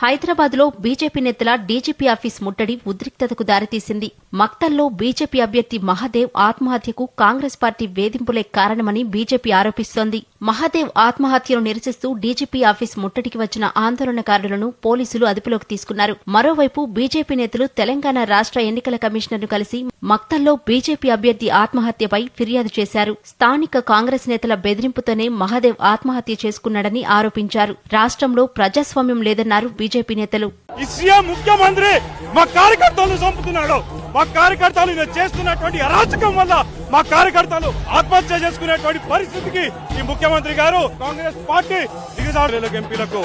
హైదరాబాద్లో బీజేపీ నేతల DGP office ముట్టడి ఉద్రిక్తతకు దారితీసింది. మక్తల్లో బీజేపీ అభ్యర్థి మహాదేవ్ ఆత్మహత్యకు కాంగ్రెస్ పార్టీ వేధింపులే కారణమని బీజేపీ ఆరోపిస్తోంది. మహాదేవ్ ఆత్మహత్యను నిరసిస్తూ డీజీపీ ఆఫీస్ ముట్టడికి వచ్చిన ఆందోళనకారులను పోలీసులు అదుపులోకి తీసుకున్నారు. మరోవైపు బీజేపీ నేతలు తెలంగాణ రాష్ట్ర ఎన్నికల కమిషనర్ను కలిసి మక్తల్లో బీజేపీ అభ్యర్థి ఆత్మహత్యపై ఫిర్యాదు చేశారు. స్థానిక కాంగ్రెస్ నేతల బెదిరింపుతోనే మహాదేవ్ ఆత్మహత్య చేసుకున్నాడని ఆరోపించారు. రాష్ట్రంలో ప్రజాస్వామ్యం లేదన్నారు బీజేపీ నేతలు. ఈ సీఎం ముఖ్యమంత్రి మా కార్యకర్తలను చంపుతున్నాడు. మా కార్యకర్తలు ఈయన చేస్తున్నటువంటి అరాచకం వల్ల మా కార్యకర్తలు ఆత్మహత్య చేసుకునేటువంటి పరిస్థితికి ఈ ముఖ్యమంత్రి గారు కాంగ్రెస్ పార్టీ దిగజారులకు ఎంపీలకు.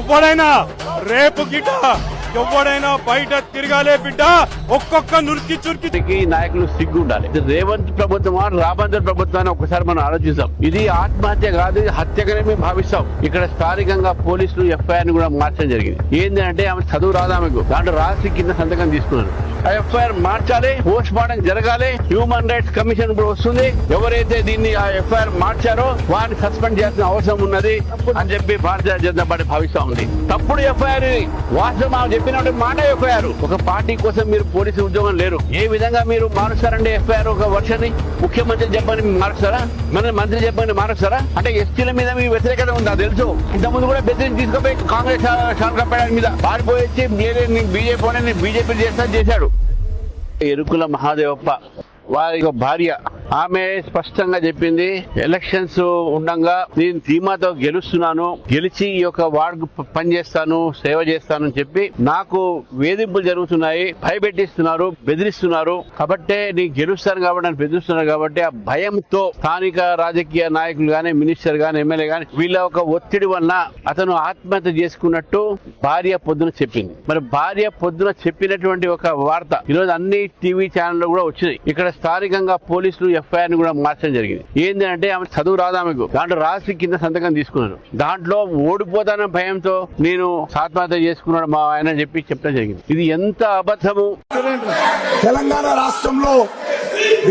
ఎవడైనా రేపు గిట ఎవడైనా బయట తిరగాలే బిడ్డ ఒక్కొక్క నురికి చురికి నాయకులు సిగ్గు ఉండాలి రేవంత్ ప్రభుత్వమా రాబంద్ర ప్రభుత్వాన్ని ఒకసారి మనం ఆలోచిస్తాం. ఇది ఆత్మహత్య కాదు హత్యగానే మేము భావిస్తాం. ఇక్కడ స్థానికంగా పోలీసులు ఎఫ్ఐఆర్ని కూడా మార్చడం జరిగింది. ఏంటంటే ఆమె చదువు రాదు ఆమెకు. దాంట్లో రాసి కింద సంతకం తీసుకున్నారు. ఎఫ్ఐఆర్ మార్చాలి పోస్ట్ మార్టం జరగాలి హ్యూమన్ రైట్స్ కమిషన్ ఇప్పుడు వస్తుంది. ఎవరైతే దీన్ని ఆ ఎఫ్ఐఆర్ మార్చారో వారిని సస్పెండ్ చేయాల్సిన అవసరం ఉన్నది అని చెప్పి భారతీయ జనతా పార్టీ భావిస్తా ఉంది. తప్పుడు ఎఫ్ఐఆర్ వాస్తవం ఆమె చెప్పినట్టు మాట ఎఫ్ఐఆర్. ఒక పార్టీ కోసం మీరు పోలీసు ఉద్యోగం లేరు. ఏ విధంగా మీరు మారుస్తారండి ఎఫ్ఐఆర్ ఒక వర్షని ముఖ్యమంత్రి చెప్పని మారుస్తారా? మన మంత్రి చెప్పని మారుస్తారా? అంటే ఎస్టీల మీద మీ వ్యతిరేకత ఉందా తెలుసు? ఇంతకుముందు కూడా బెదిరించి తీసుకుపోయి కాంగ్రెస్ శాసనసభ మీద పారిపోయి వచ్చి బీజేపీ బీజేపీ చేస్తా చేశాడు. ఎరుకుల మహాదేవప్ప. వారి యొక్క భార్య ఆమె స్పష్టంగా చెప్పింది ఎలక్షన్స్ ఉండంగా నేను ధీమాతో గెలుస్తున్నాను గెలిచి ఈ యొక్క వార్డు పనిచేస్తాను సేవ చేస్తాను అని చెప్పి నాకు వేధింపులు జరుగుతున్నాయి భయపెట్టిస్తున్నారు బెదిరిస్తున్నారు. కాబట్టే నేను గెలుస్తాను కాబట్టి నన్ను బెదిరిస్తున్నారు కాబట్టి ఆ భయంతో స్థానిక రాజకీయ నాయకులు గాని మినిస్టర్ గాని ఎమ్మెల్యే గాని వీళ్ళ ఒక ఒత్తిడి వల్ల అతను ఆత్మహత్య చేసుకున్నట్టు భార్య పొద్దున చెప్పింది. మరి భార్య పొద్దున చెప్పినటువంటి ఒక వార్త ఈరోజు అన్ని టీవీ ఛానల్లో కూడా వచ్చినాయి ఇక్కడ స్థానికంగా పోలీసులు ఎఫ్ఐఆర్ని కూడా మార్చడం జరిగింది. ఏంటి అంటే ఆమె చదువు రాదు ఆమెకు. దాంట్లో రాసి కింద సంతకం తీసుకున్నారు. దాంట్లో ఓడిపోతాన భయంతో నేను ఆత్మహత్య చేసుకున్నాడు మా ఆయన చెప్పి చెప్పడం జరిగింది. ఇది ఎంత అబద్ధము? తెలంగాణ రాష్ట్రంలో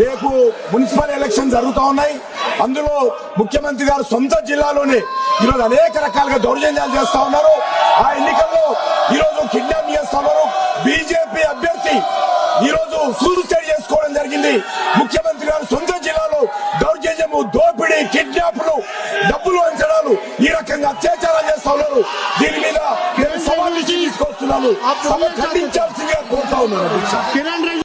రేపు మున్సిపల్ ఎలక్షన్ జరుగుతూ ఉన్నాయి. అందులో ముఖ్యమంత్రి గారు సొంత జిల్లాలోనే ఈరోజు అనేక రకాలుగా దౌర్జన్యాలు చేస్తా ఉన్నారు. ఆ ఎన్నికల్లో ఈరోజు కిడ్నాప్ చేస్తా ఉన్నారు. బీజేపీ అభ్యర్థి ఈరోజు ముఖ్యమంత్రి గారు సొంత జిల్లాలో దౌర్జన్యము దోపిడీ కిడ్నాప్లు డబ్బులు అంచడాలు ఈ రకంగా అత్యాచారాలు చేస్తా ఉన్నారు. దీని మీద సవాల్ ఇచ్చి తీసుకొస్తున్నాను. సభ ఖండించాల్సిందిగా కోరుతా ఉన్నాను.